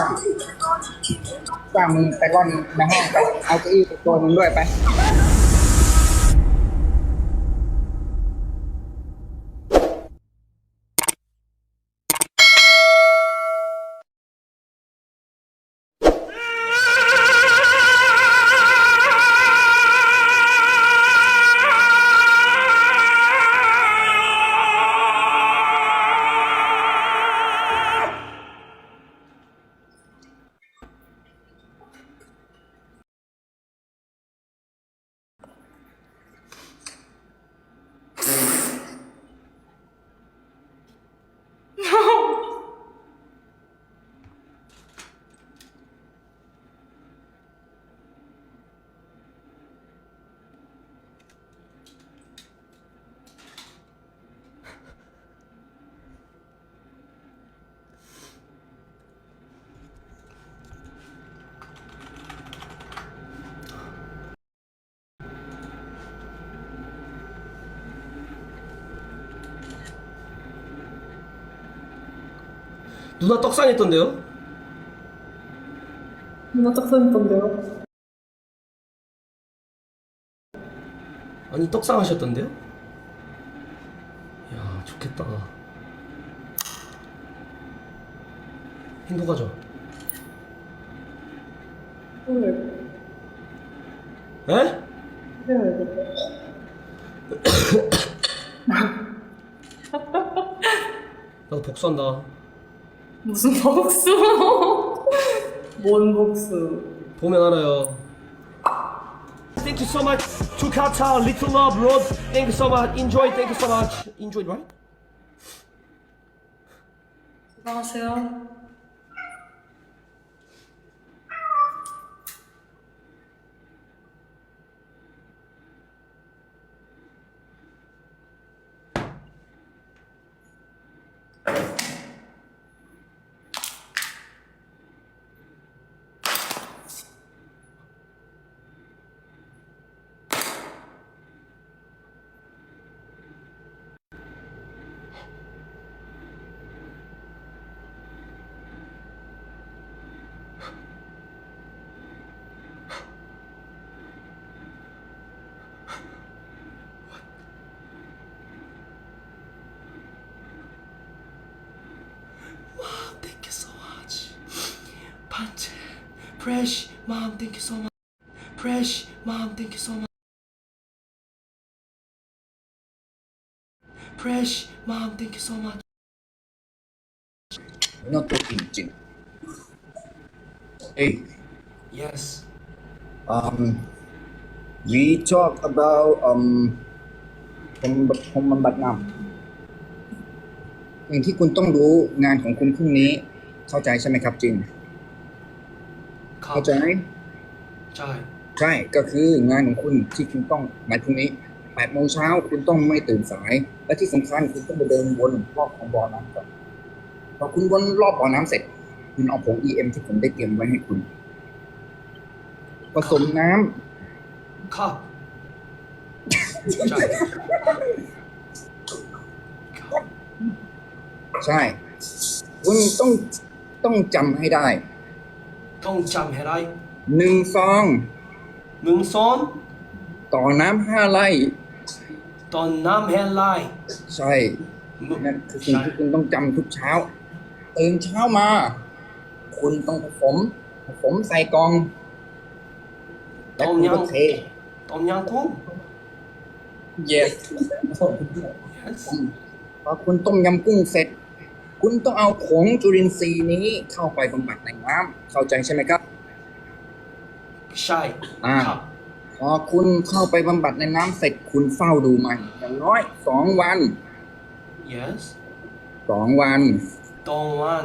ว่างว่างมึงไปร่อนในห้องไปเอาเก้าอี้ตัวมึงด้วยไป 누나 떡상했던데요? 누나 떡상했던데요 아니 떡상하셨던데요? 야 좋겠다 행복하죠? 오늘 네. 에? 네. 나도 복수한다 무슨 복수? 뭔 복수? 보면 알아요. Thank you so much. t o q a t a r little love, road. Thank you so much. Enjoy. Thank you so much. Enjoy, right? 안녕하세요. p u n c h Fresh mom, thank you so much. Fresh mom, thank you so much. Fresh mom, thank you so much. Not talking, Jin. Hey. Yes. Um, we talk about um, ผมผมบำบัดน้ำสิ่งที่คุณต้องรู้ งานของคุณพรุ่งนี้เข้าใจใช่ไหมครับจริงเข้าใจไหมใช่ ใช่ก็คืองานของคุณที่คุณต้อง มาทถึนี้แปดโมงเช้าคุณต้องไม่ตื่นสาย และที่สำคัญคุณต้องไปเดินวนรอบของบ่อน้ำก่อนพอคุณวนรอบบ่อน้ำเสร็จ คุณเอาผงเอ็มที่ผมได้เตรียมไว้ให้คุณ ผสมน้ำ ครับ ใช่ คุณต้องต้องจำให้ได้ต้องจำให้ได้หนึ่งซองหนึ่งซองต่อน้ำห้าไร่ต่อน้ำห้าไร่ใช่นั่นคือสิ่งที่คุณต้องจำทุกเช้าตื่นเช้ามา คุณต้องผสมผสมใส่กอง ต้มยำเทต้มยำกุ้ง yes พอคุณต้มยำกุ้งเสร็จคุณต้องเอาผงจุลินทรีย์นี้เข้าไปบำบัดในน้ำเข้าใจใช่ไหมครับ ใช่อ่าพอคุณเข้าไปบำบัดในน้ำเสร็จคุณเฝ้าดูมันอย่างน้อยสองวัน yes สองวันสองวัน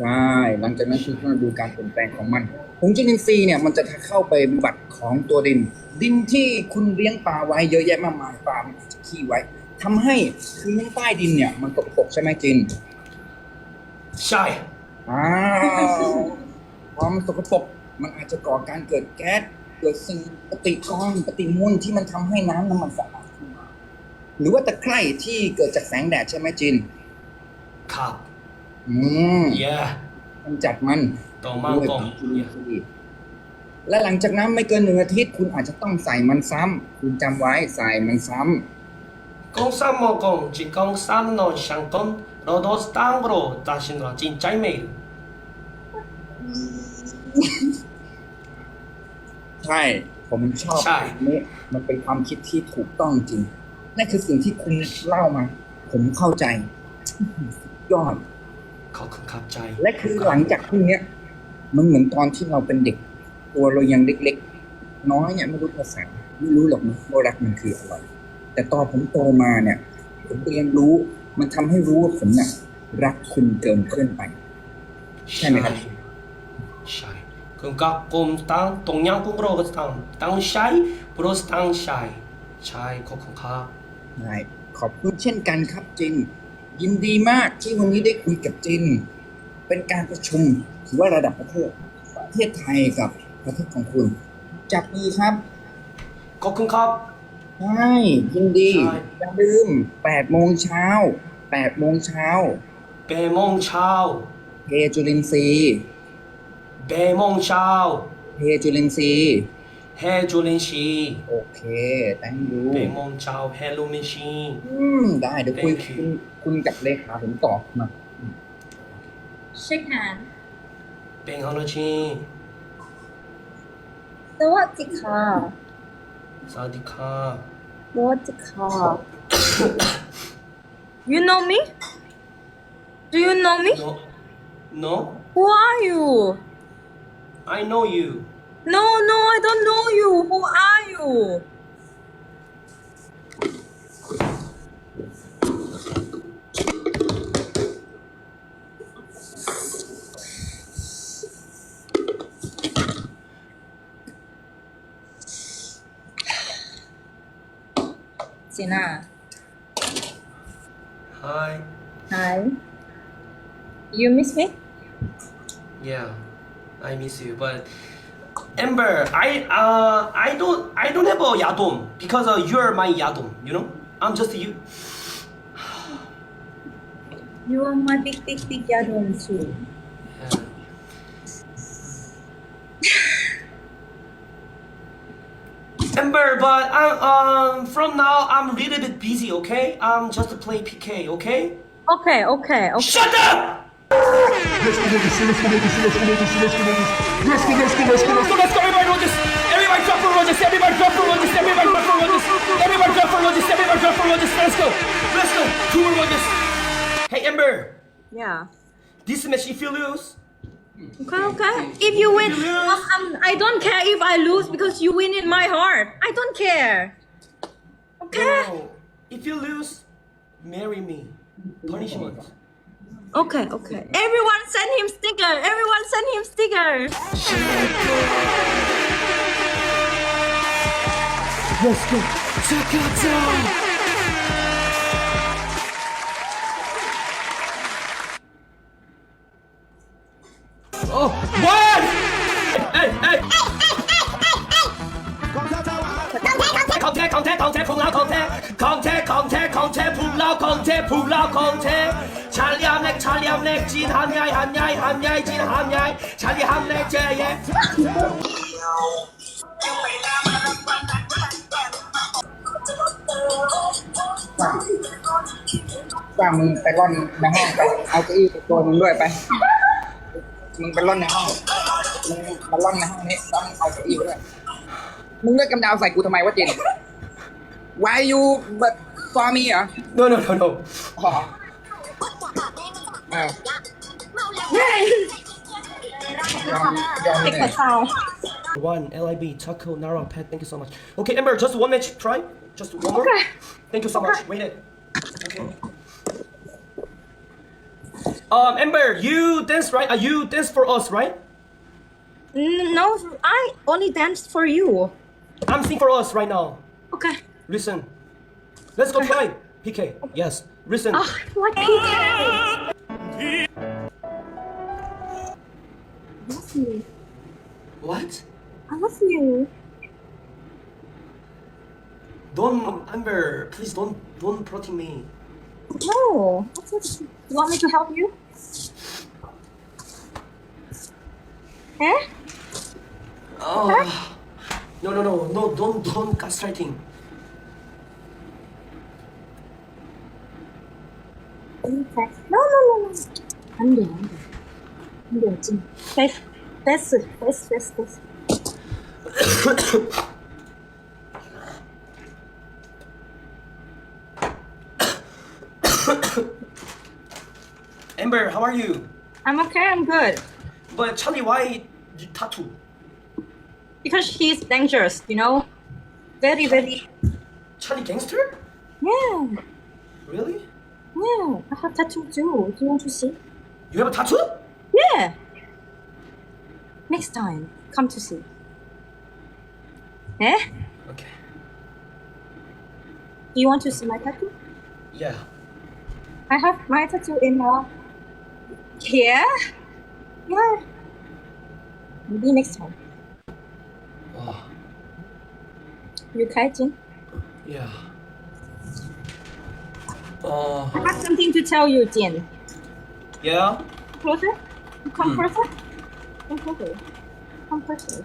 ใช่หลังจากนั้นคุณต้องดูการเปลี่ยนแปลงของมันผงจุลินทรีย์เนี่ย มันจะเข้าไปบำบัดของตัวดิน ดินที่คุณเลี้ยงปลาไว้เยอะแยะมากมายปลามันจะขี้ไว้ทำให้พื้นใต้ดินเนี่ย มันตกปกใช่ไหมจิน ใช่อ้าวอมันตกปกมันอาจจะก่อการเกิดแก๊สเกิดสิ่งปฏิกรปฏิมวลที่มันทำให้น้ำน้ำมันสะอาดขึ้นมาหรือว่าตะไคร่ที่เกิดจากแสงแดดใช่ไหมจิน ครับอืมเย่ตมันจัดมันต่อมาก่อนและหลังจากนั้นไม่เกินหนึ่งอาทิตย์คุณอาจจะต้องใส่มันซ้ำ คุณจำไว้ใส่มันซ้ำกกกงงงาานมจนชังกงรอดสตางโรตาชินรจินใช่ ผมชอบใช่นี้มันเป็นความคิดที่ถูกต้องจริงนั่นคือสิ่งที่คุณเล่ามา ผมเข้าใจยอดเขาขับใจ และคือหลังจากพรุ่งเนี้ยมันเหมือนตอนที่เราเป็นเด็ก ตัวเรายังเล็กๆ น้อยเนี่ยไม่รู้ภาษาไม่รู้หรอกนะว่ารักมันคืออะไรแต่ตอนผมโตมาเนี่ย ผมเรียนรู้มันทำให้รู้ว่าผมเนี่ยรักคุณเกินเพื่อนไป ใช่ไหมครับใช่คุณก็กลมตั้งตรงยังกุ้งโรก็ตั้งตั้งใช้โปรสตั้งใช้ใช่ขอบคุณครับใช่ขอบคุณเช่นกันครับ จิน ยินดีมากที่วันนี้ได้คุยกับจิน เป็นการประชุมถือว่าระดับประเทศประเทศไทยกับประเทศของคุณจับมือครับ ขอบคุณครับใช่ยินดีอย่าลืมแปดโมงเช้าแปดโมงเช้าเโมงเช้าเพจุลินทรีเปเบมงเช้าเพจุลินทรีเฮจูลินซีโอเค t h a งดูเปเบมงเช้าเฮลูมินชี อืมได้เดี๋ยวคุยคุณคุณกับเลขาผมตอบมาเช็คหานเป็นฮอนชี สวัสดีค่ะ Sadika. Vodka. you know me? Do you know me? No. No? Who are you? I know you. No, no, I don't know you. Who are you? Sina. Hi. Hi. You miss me? Yeah, I miss you. But Amber, I uh, I don't I don't have a yadom because uh, you're my yadom. You know, I'm just you. you are my big big big yadom too. remember, but I'm, um, from now I'm a little bit busy, okay? I'm just to play PK, okay? Okay, okay, okay. Shut up! Let's go, let's go, let's go, let's go, let's go, let's go, let's go, let's go, let's go, let's go, let's go, let's go, everybody roll this! Everybody let's go, let's go, let's go, let's go, let's go, let's go, let's go, let's go, Let's go! Let's go! Two more roll this! Hey, Ember! Yeah? This match, if you lose, Okay, okay. If you win, um, I don't care if I lose because you win in my heart. I don't care. Okay. No. If you lose, marry me. Punishment. Okay, okay. Everyone send him sticker. Everyone send him sticker. Let's go. Check เทพผูเราของเทพชาลีฮัมเล็กชาลีฮัมเล็กจีนฮัมใหญ่ฮัมใหญ่ฮัมใหญ่จีนฮัมใหญ่ชาลีฮัมเล็กเจ๊ย่ว่ามึงไปร่อนในห้องไปเอาเก้าอี้ตัวมึงด้วยไปมึงไปร่อนในห้องมึงมาร่อนในห้องนี้ต้องเอาเก้าอี้ด้วยมึงเลือกกำดาวใส่กูทำไมวะจีน why you but ฟาร์มีเหรอ uh. no no no no อ๋ออ้าวลองลองเด็กหน่อย uh-huh. uh. one lib taco nara pet thank you so much okay ember just one match try just one more thank you so much wait it okay um ember you dance right are uh, you dance for us right No, I only dance for you. I'm singing for us right now Okay. listen Let's go try PK. Yes. Listen. Oh, what PK. I love you. What? I love you. Don't Amber, please don't don't protect me. No. You want me to help you? Eh? Oh. Huh? No, no, no, no, don't, don't castrating. No, no, no, no. I 안 돼, 안 I 안 돼, 지금. 됐어, 됐어, 됐어, 됐어. 됐어. Amber, how are you? I'm okay, I'm good. But Charlie, why the tattoo? Because he's dangerous, you know? Very, very. Charlie gangster? Yeah. Really? Yeah, I have tattoo too. Do you want to see? You have a tattoo? Yeah. Next time, come to see. Eh? Okay. Do you want to see my tattoo? Yeah. I have my tattoo in uh, here. Yeah. Maybe next time. Wow. You kiting? Yeah. Uh, I have something to tell you, Jin. Yeah? Closer? Come hmm. closer? Come closer. Come closer.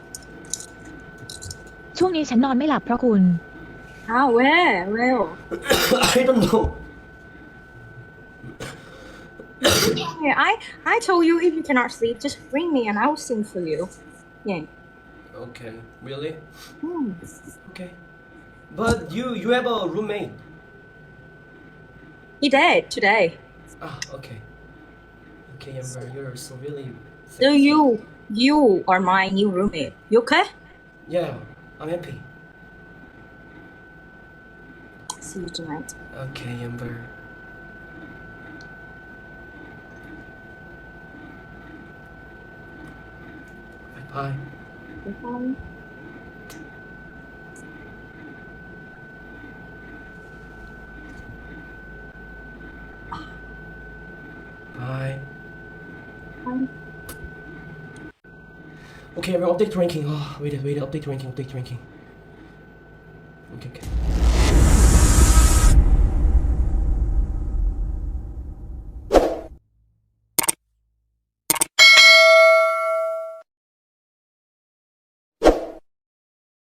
ช่วงนี้ฉันนอนไม่หลับเพราะคุณ I don't know. Yeah, I, I told you if you cannot sleep, just ring me and I will sing for you. Yeah. Okay, really? Hmm. Okay. But you you have a roommate. He died today. Ah, okay. Okay, Amber, you're so really. So you you are my new roommate. You okay? Yeah, I'm happy. See you tonight. Okay, Amber. Bye. Bye. Hi. Hi. Okay, I'm update ranking. Oh, wait, wait, update ranking, update ranking.